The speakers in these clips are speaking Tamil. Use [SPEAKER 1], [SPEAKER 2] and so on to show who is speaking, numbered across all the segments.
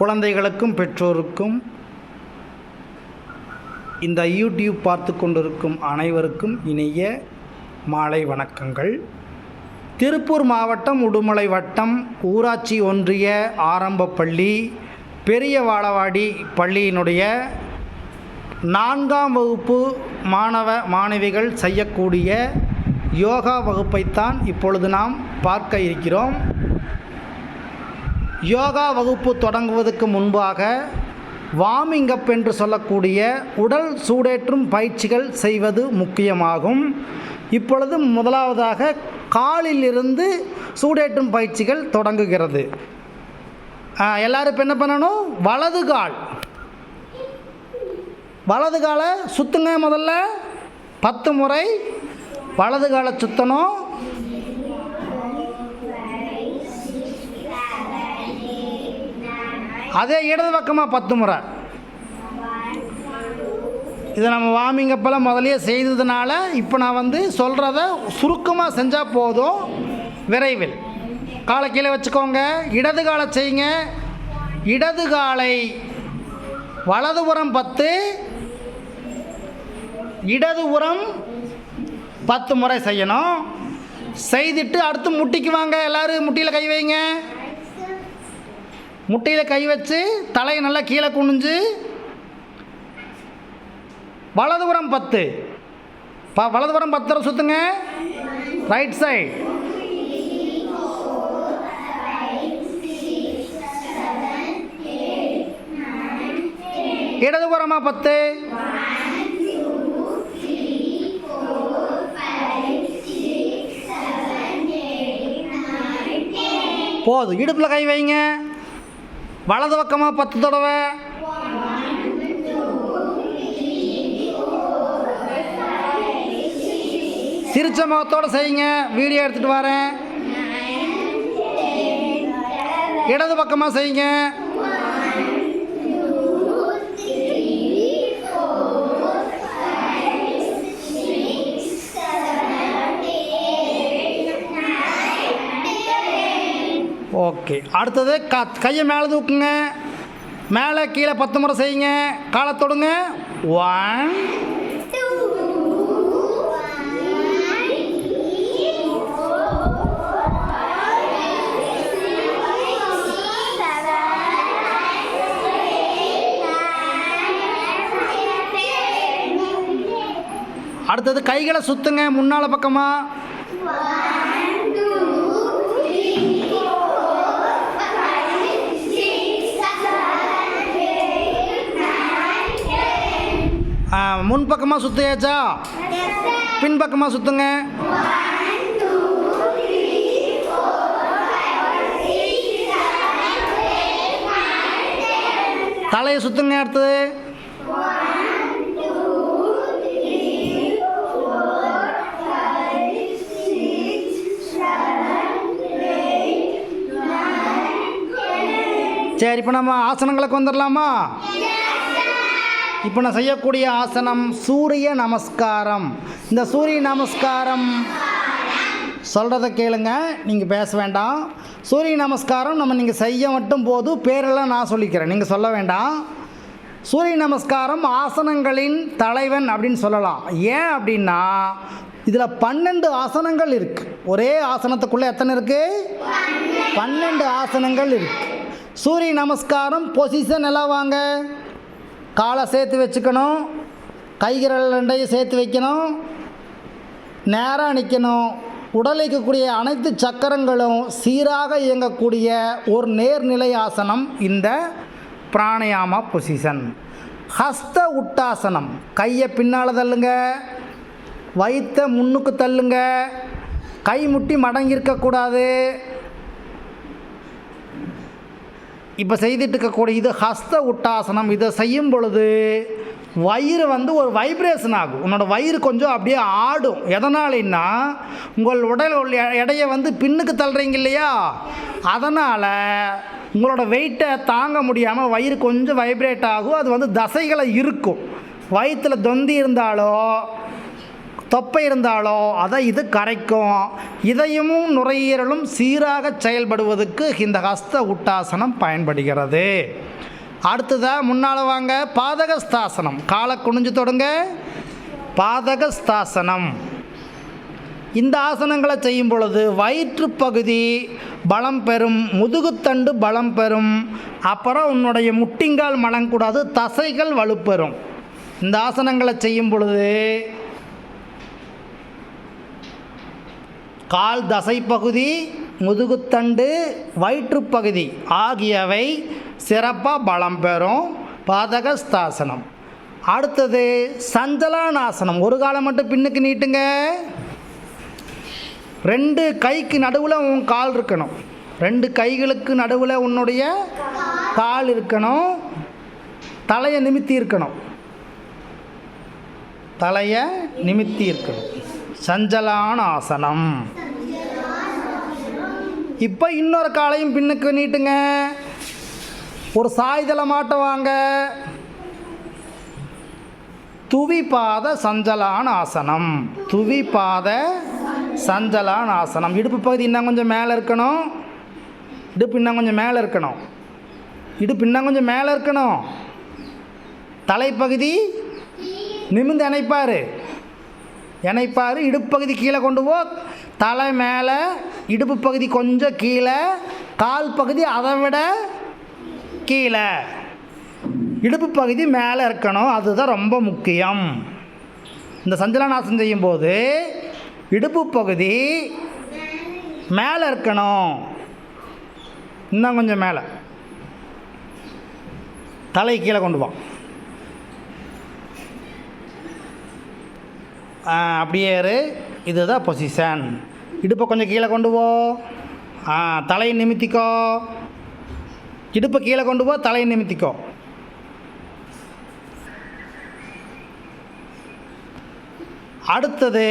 [SPEAKER 1] குழந்தைகளுக்கும் பெற்றோருக்கும் இந்த யூடியூப் பார்த்து கொண்டிருக்கும் அனைவருக்கும் இனிய மாலை வணக்கங்கள். திருப்பூர் மாவட்டம் உடுமலை வட்டம் ஊராட்சி ஒன்றிய ஆரம்ப பள்ளி பெரிய வாழவாடி பள்ளியினுடைய நான்காம் வகுப்பு மாணவ மாணவிகள் செய்யக்கூடிய யோகா வகுப்பைத்தான் இப்பொழுது நாம் பார்க்க இருக்கிறோம். யோகா வகுப்பு தொடங்குவதற்கு முன்பாக வார்மிங் அப் என்று சொல்லக்கூடிய உடல் சூடேற்றும் பயிற்சிகள் செய்வது முக்கியமாகும். இப்பொழுது முதலாவதாக காலில் இருந்து சூடேற்றும் பயிற்சிகள் தொடங்குகிறது. எல்லோரும் இப்போ என்ன பண்ணணும்? வலது கால். வலது காலை சுற்றுங்க முதல்ல. பத்து முறை. வலது காலை சுற்றணும் அதே இடது பக்கமாக பத்து முறை. இதை நம்ம வார்மிங் அப்பெல்லாம் முதலையே செய்ததுனால இப்போ நான் வந்து சொல்கிறத சுருக்கமாக செஞ்சால் போதும் விரைவில். காலை கீழே வச்சுக்கோங்க. இடது காலை செய்யுங்க. இடது காலை வலதுபுறம் பத்து இடதுபுறம் பத்து முறை செய்யணும். செய்துட்டு அடுத்து முட்டிக்கு வாங்க. எல்லோரும் முட்டியில் கை வைங்க. முட்டையில் கை வச்சு தலையை நல்லா கீழே குனிஞ்சு வலதுபுறம் பத்து. ப வலதுபுறம் பத்து தடவை சுற்றுங்க ரைட் சைடு இடதுபுறமாக பத்து. போதும். இடுப்பில் கை வைங்க. வலது பக்கமாக பத்து தடவை. சிரிச்ச முகத்தோடு செய்யுங்க. வீடியோ எடுத்துகிட்டு வரேன். இடது பக்கமாக செய்யுங்க. ஓகே. அடுத்தது க கையை மேலே தூக்குங்க. மேலே கீழே பத்து முறை செய்யுங்க. காலை தொடுங்க. ஒன் அடுத்தது கைகளை சுத்துங்க. முன்னால் பக்கமாக முன்பக்கமாக சுற்றியாச்சா பின்பக்கமாக சுற்றுங்க தலையை சுற்றுங்க அடுத்தது. சரி இப்போ நம்ம ஆசனங்களுக்கு வந்துடலாமா இப்போ நான் செய்யக்கூடிய ஆசனம் சூரிய நமஸ்காரம். இந்த சூரிய நமஸ்காரம் சொல்கிறத கேளுங்க நீங்கள் பேச வேண்டாம். சூரிய நமஸ்காரம் நம்ம நீங்கள் செய்ய மட்டும் போதும் பேரெல்லாம் நான் சொல்லிக்கிறேன். நீங்கள் சொல்ல வேண்டாம். சூரிய நமஸ்காரம் ஆசனங்களின் தலைவன் அப்படின்னு சொல்லலாம். ஏன் அப்படின்னா இதில் பன்னெண்டு ஆசனங்கள் இருக்குது ஒரே ஆசனத்துக்குள்ளே எத்தனை இருக்குது பன்னெண்டு ஆசனங்கள் இருக்குது சூரிய நமஸ்காரம் பொசிஷன் எல்லாம் வாங்க. காலை சேர்த்து வச்சுக்கணும். கைகிரல் ரெண்டையும் சேர்த்து வைக்கணும். நேராக நிற்கணும் உடல் இருக்கக்கூடிய அனைத்து சக்கரங்களும் சீராக இயங்கக்கூடிய ஒரு நேர்நிலை ஆசனம் இந்த பிராணயாமா பொசிஷன். ஹஸ்த உட்டாசனம். கையை பின்னால் தள்ளுங்க. வயிற்ற முன்னுக்கு தள்ளுங்க. கை முட்டி மடங்கியிருக்கக்கூடாது இப்போ செய்துட்டு இருக்கக்கூடிய இது ஹஸ்த உட்டாசனம். இதை செய்யும் பொழுது வயிறு வந்து ஒரு வைப்ரேஷன் ஆகும். உன்னோட வயிறு கொஞ்சம் அப்படியே ஆடும். எதனாலன்னா உங்கள் உடல் உள்ள எடையை வந்து பின்னுக்கு தள்ளுறீங்க இல்லையா? அதனால் உங்களோட வெயிட்டை தாங்க முடியாமல் வயிறு கொஞ்சம் வைப்ரேட் ஆகும். அது வந்து தசைகளை இருக்கும் வயிற்றில் தொந்தி இருந்தாலோ தொப்பை இருந்தாலோ அதை இது கரைக்கும். இதயமும் நுரையீரலும் சீராக செயல்படுவதற்கு இந்த ஹஸ்த உட்டாசனம் பயன்படுகிறது. அடுத்ததாக முன்னால் வாங்க பாதகஸ்தாசனம். காலை குனிஞ்சு தொடுங்க. பாதகஸ்தாசனம். இந்த ஆசனங்களை செய்யும் பொழுது வயிற்றுப் பகுதி பலம் பெறும் முதுகுத்தண்டு பலம் பெறும். அப்புறம் உன்னுடைய முட்டிங்கால் மலங்கூடாது தசைகள் வலுப்பெறும். இந்த ஆசனங்களை செய்யும் பொழுது கால் தசைப்பகுதி முதுகுத்தண்டு வயிற்றுப்பகுதி ஆகியவை சிறப்பாக பலம் பெறும் பாதகஸ்தாசனம். அடுத்தது சஞ்சலானாசனம். ஒரு காலம் மட்டும் பின்னுக்கு நீட்டுங்க. ரெண்டு கைக்கு நடுவில் உன் கால் இருக்கணும். ரெண்டு கைகளுக்கு நடுவில் உன்னுடைய கால் இருக்கணும். தலையை நிமித்தி இருக்கணும். தலையை நிமித்தி இருக்கணும். சஞ்சலான ஆசனம் இப்போ இன்னொரு காலையும் பின்னுக்கு நீட்டுங்க. ஒரு சாய்தள மாட்ட வாங்க. துவிபாத சஞ்சலான ஆசனம் துவிபாத சஞ்சலான ஆசனம் இடுப்பு பகுதி இன்னும் கொஞ்சம் மேலே இருக்கணும். இடுப்பு இன்னும் கொஞ்சம் மேலே இருக்கணும். இடுப்பு இன்னும் கொஞ்சம் மேலே இருக்கணும். தலைப்பகுதி நிமிந்து அணைப்பார். இணைப்பார் இடுப்பகுதி கீழே கொண்டு போ. தலை மேலே இடுப்பு பகுதி கொஞ்சம் கீழே கால் பகுதி அதை விட கீழே. இடுப்பு பகுதி மேலே இருக்கணும் அதுதான் ரொம்ப முக்கியம். இந்த சஞ்சலநாசம் செய்யும்போது இடுப்பு பகுதி மேலே இருக்கணும். இன்னும் கொஞ்சம் மேலே. தலை கீழே கொண்டு வா அப்படியே இரு. இதுதான் பொசிஷன் இடுப்பை கொஞ்சம் கீழே கொண்டு போ. தலையை நிமித்திக்கோ. இடுப்பை கீழே கொண்டு போ தலையை நிமித்திக்கோ. அடுத்தது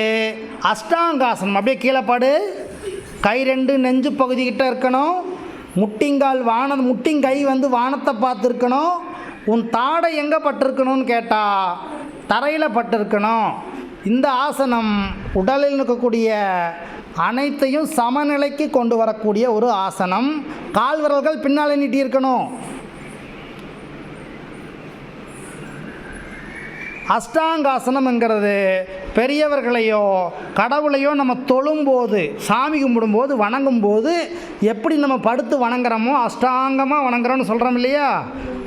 [SPEAKER 1] அஷ்டாங்காசனம். அப்படியே கீழே பாடு. கை ரெண்டு நெஞ்சு பகுதிக்கிட்ட இருக்கணும். முட்டிங்கால் வான முட்டிங்கை வந்து வானத்தை பார்த்துருக்கணும். உன் தாடை எங்கே பட்டிருக்கணும்னு கேட்டால் தரையில் பட்டிருக்கணும். இந்த ஆசனம் உடலில் இருக்கக்கூடிய அனைத்தையும் சமநிலைக்கு கொண்டு வரக்கூடிய ஒரு ஆசனம். கால் விரல்கள் பின்னால் நீட்டி இருக்கணும். அஷ்டாங்காசனம்ங்கிறது பெரியவர்களையோ கடவுளையோ நம்ம தொழும்போது சாமி கும்பிடும்போது வணங்கும்போது எப்படி நம்ம படுத்து வணங்குறோமோ அஷ்டாங்கமாக வணங்குறோம்னு சொல்கிறோம் இல்லையா?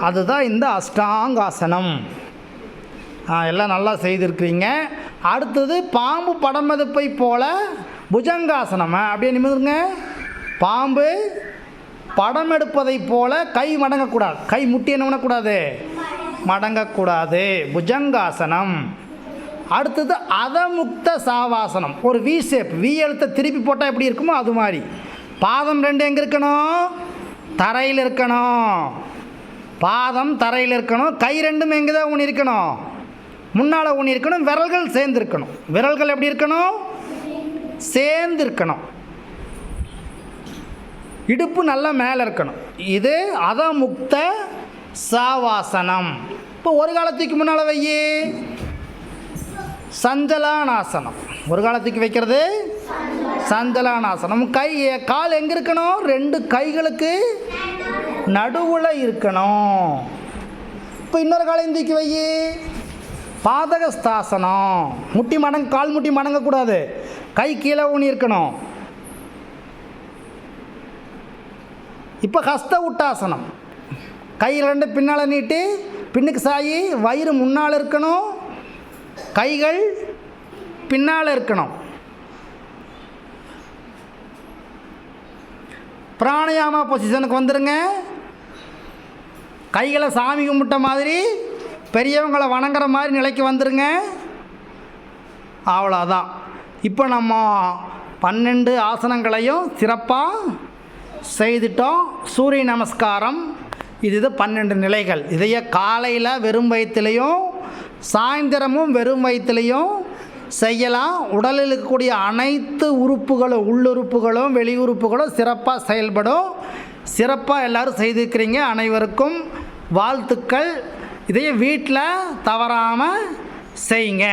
[SPEAKER 1] அதுதான் இந்த அஷ்டாங்காசனம். எல்லாம் நல்லா செய்திருக்கிறீங்க. அடுத்தது பாம்பு படமெதுப்பை போல புஜங்காசனம். அப்படியே நிமிருங்க பாம்பு படம் எடுப்பதைப் போல கை மடங்கக்கூடாது. கை முட்டி என்ன பண்ணக்கூடாது? மடங்கக்கூடாது. புஜங்காசனம். அடுத்தது அதமுக்த சாவாசனம். ஒரு வி ஷேப் வி எழுத்தை திருப்பி போட்டால் எப்படி இருக்குமோ அது மாதிரி. பாதம் ரெண்டு எங்கே இருக்கணும்? தரையில் இருக்கணும். பாதம் தரையில் இருக்கணும். கை ரெண்டும் எங்கே தான் ஒன்று இருக்கணும்? முன்னால் ஒன்று இருக்கணும் விரல்கள் சேர்ந்துருக்கணும். விரல்கள் எப்படி இருக்கணும்? சேர்ந்து இருக்கணும் இடுப்பு நல்லா மேலே இருக்கணும். இது அதமுக்த சாவாசனம். இப்போ ஒரு காலத்துக்கு முன்னால் வையி. சஞ்சலானாசனம். ஒரு காலத்துக்கு வைக்கிறது? சஞ்சலானாசனம். கை கால் எங்கே இருக்கணும்? ரெண்டு கைகளுக்கு நடுவில் இருக்கணும். இப்போ இன்னொரு காலம் தூக்கி வையே. பாதகஸ்தாசனம். முட்டி மடங் கால் முட்டி மடங்கக்கூடாது. கை கீழே ஊனி இருக்கணும். இப்போ ஹஸ்த உட்டாசனம். கை ரெண்டு பின்னால் நீட்டி பின்னுக்கு சாயி வயிறு முன்னால் இருக்கணும். கைகள் பின்னால் இருக்கணும். பிராணயாமா பொசிஷனுக்கு வந்துடுங்க கைகளை சாமி கும்பிட்ட மாதிரி பெரியவங்களை வணங்குற மாதிரி நிலைக்கு வந்துடுங்க அவ்வளோதான் இப்போ நம்ம பன்னெண்டு ஆசனங்களையும் சிறப்பாக செய்துட்டோம். சூரிய நமஸ்காரம். இது இது பன்னெண்டு நிலைகள். இதைய காலையில் வெறும் வயிற்றுலையும் சாயந்தரமும் வெறும் வயிற்றுலையும் செய்யலாம். உடலில் இருக்கக்கூடிய அனைத்து உறுப்புகளும் உள்ளுறுப்புகளும் வெளி உறுப்புகளும் சிறப்பாக செயல்படும். சிறப்பாக எல்லாரும் செய்திருக்கிறீங்க. அனைவருக்கும் வாழ்த்துக்கள். இதையே வீட்டில் தவறாமல் செய்யுங்க.